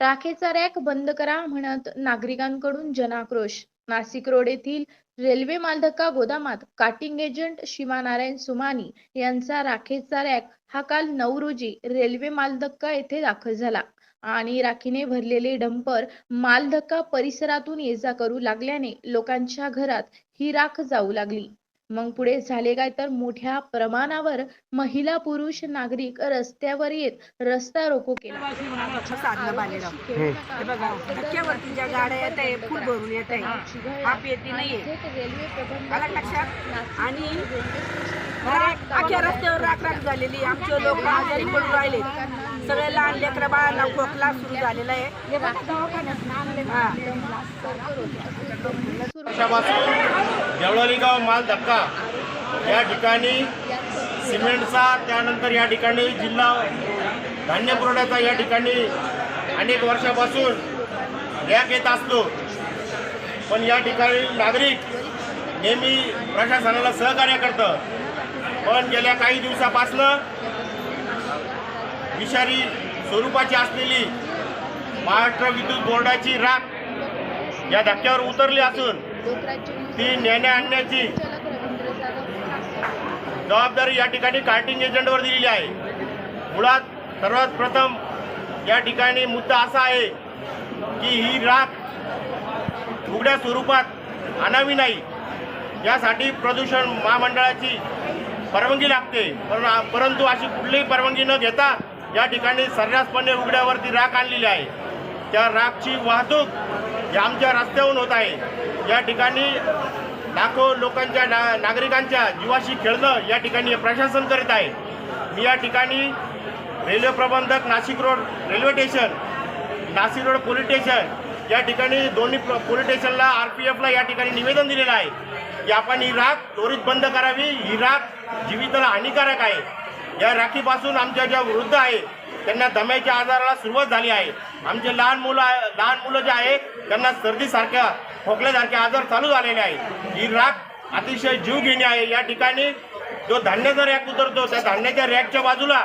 राखेचा rack बंद करा म्हणत नागरिकांकडून जनाक्रोश. नाशिक रोड येथील रेल्वे मालधक्का गोदामात काटिंग एजंट शिवानारायण सुमानी यांचा राखेचा रॅक हा काल नऊ रोजी रेल्वे मालधक्का येथे दाखल झाला. आणि राखीने भरलेले डंपर मालधक्का परिसरातून ये जा करू लागल्याने लोकांच्या घरात ही राख जाऊ लागली. मग पुढे झाले काय तर? मोठ्या प्रमाणावर महिला पुरुष नागरिक रस्त्यावर येत रस्ता रोको केला. धक्क्यावरती ज्या गाड्या येत आहे फुल भरून येत आहे हाप येते नाहीये. आलं लक्षात? आणि अख्ख्या रस्त्यावर राख राख झालेली आमचे लोक आजारी पडून राहिले सगळे लहान लेकरं बाळांना खोकला सुरू झालेला आहे. देवळाली वर्षापासून माल धक्का. या ठिकाणी सिमेंटचा त्यानंतर या ठिकाणी जिल्हा धान्य पुरवठ्याचा या ठिकाणी अनेक वर्षापासून रॅक येत असतो. पण या ठिकाणी नागरिक नेहमी प्रशासनाला सहकार्य करतं. पण गेल्या काही दिवसापासनं विषारी स्वरूपाची असलेली महाराष्ट्र विद्युत बोर्डाची राख या धक्क्यावर उतरली असून ती नेण्या आणण्याची जबाबदारी या ठिकाणी कार्टिंग एजंटवर दिलेली आहे. मुळात सर्वात प्रथम या ठिकाणी मुद्दा असा आहे की ही राख उघड्या स्वरूपात आणावी नाही. यासाठी प्रदूषण महामंडळाची परवानगी लागते. पण परंतु अशी कुठलीही परवानगी न घेता या ठिकाणी सर्रासपणे उघड्यावरती राख आणलेली आहे. त्या राखची वाहतूक या आमच्या रस्त्याहून होत आहे. या ठिकाणी लाखो लोकांच्या ना नागरिकांच्या जीवाशी खेळणं या ठिकाणी प्रशासन करीत आहे. मी या ठिकाणी रेल्वे प्रबंधक Nashik road railway station Nashik road police station या ठिकाणी दोन्ही पोलीस स्टेशनला आर पी एफला या ठिकाणी निवेदन दिलेलं आहे की आपण ही राख त्वरित बंद करावी. ही राख जीवितला हानिकारक आहे. या राखीपासून आमच्या ज्या वृद्ध आहे त्यांना दम्याच्या आजाराला सुरुवात झाली आहे. आमचे लहान मुलं लहान मुलं जे आहे त्यांना सर्दीसारख्या खोकल्यासारखे आजार चालू झालेले आहे ही राख अतिशय जीवघेणी आहे. या ठिकाणी जो धान्याचा रॅक उतरतो त्या धान्याच्या रॅकच्या बाजूला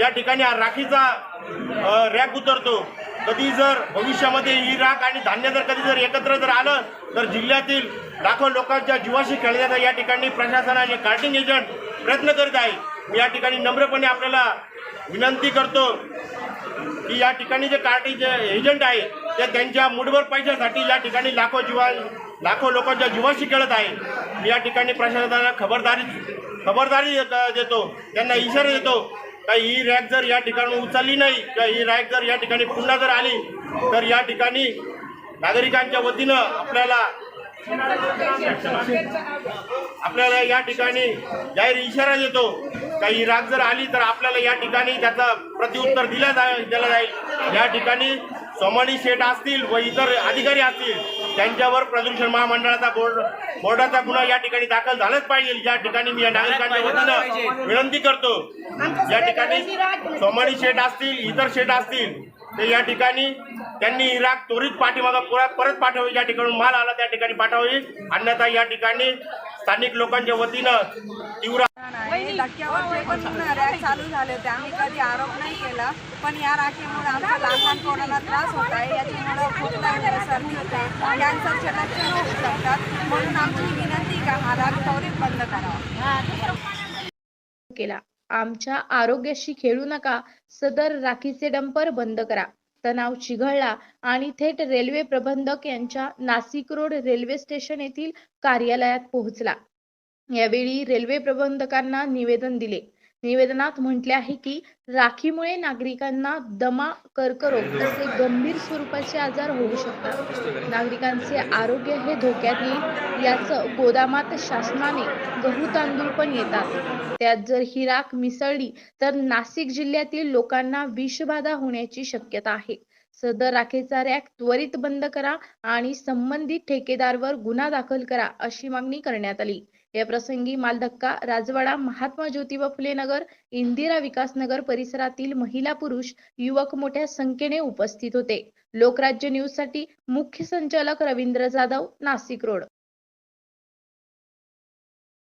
या ठिकाणी राखीचा रॅक उतरतो. कधी जर भविष्यामध्ये ही राख आणि धान्य जर कधी जर एकत्र जर आलं तर जिल्ह्यातील लाखो लोकांच्या जीवाशी खेळण्याचा या ठिकाणी प्रशासनाचे कार्टिंग एजंट प्रयत्न करीत आहे मी या ठिकाणी नम्रपणे आपल्याला विनंती करतो की या ठिकाणी जे कार्टिंग एजंट आहे ते त्यांच्या मुठभर पैशासाठी या ठिकाणी लाखो जीवा लाखो लोकांच्या जीवाशी खेळत आहे. मी या ठिकाणी प्रशासनाला खबरदारी खबरदारी देतो त्यांना इशारा देतो का ही रॅक जर या ठिकाणी उचलली नाही किंवा ही रॅक जर या ठिकाणी पुन्हा जर आली तर या ठिकाणी नागरिकांच्या वतीनं आपल्याला आपल्याला या ठिकाणी जाहीर इशारा देतो. का ही राग जर आली तर आपल्याला या ठिकाणी त्याचा प्रत्युत्तर दिला जाईल दिलं जाईल. या ठिकाणी सोमानी शेठ असतील व इतर अधिकारी असतील त्यांच्यावर प्रदूषण महामंडळाचा बोर्ड बोर्डाचा गुन्हा या ठिकाणी दाखल झालाच पाहिजे. या ठिकाणी मी या नागरिकांच्या वतीनं विनंती करतो या ठिकाणी सोमानी शेठ असतील इतर शेठ असतील ते या ठिकाणी त्यांनी ही राग त्वरित पाठीमागं परत परत पाठवावी ज्या ठिकाणी माल आला त्या ठिकाणी पाठवावी. अन्यथा या ठिकाणी स्थानिक लोकांच्या वतीनं तीव्र रॅक चालू झाले होते. आम्ही कधी आरोप नाही केला पण या राखीमुळे आमच्या लहान लहान पोरांना त्रास होत आहे. याच्यामुळं खोकला वगैरे सर्दी होते. कॅन्सरचे लक्षण होऊ शकतात. म्हणून आमची ही विनंती का हा राग त्वरित बंद करावा. केला. आमच्या आरोग्याशी खेळू नका. सदर राखीचे डंपर बंद करा. तणाव चिघळला आणि थेट रेल्वे प्रबंधक यांच्या नाशिक रोड रेल्वे स्टेशन येथील कार्यालयात पोहोचला. यावेळी रेल्वे प्रबंधकांना निवेदन दिले. निवेदनात म्हटले आहे की राखीमुळे नागरिकांना दमा कर्करोग तसे गंभीर स्वरूपाचे आजार होऊ शकतात. नागरिकांचे आरोग्य हे धोक्यात येईल याचं गोदामात शासनाने गहू तांदूळ पण येतात. त्यात जर ही राख मिसळली तर नाशिक जिल्ह्यातील लोकांना विषबाधा होण्याची शक्यता आहे. सदर राखेचा रॅक त्वरित बंद करा आणि संबंधित ठेकेदारवर गुन्हा दाखल करा अशी मागणी करण्यात आली. या प्रसंगी मालधक्का राजवाडा महात्मा ज्योतिबा फुले नगर इंदिरा विकास नगर परिसरातील महिला पुरुष युवक मोठ्या संख्येने उपस्थित होते. लोकराज्य न्यूजसाठी मुख्य संचालक रवींद्र जाधव नाशिक रोड.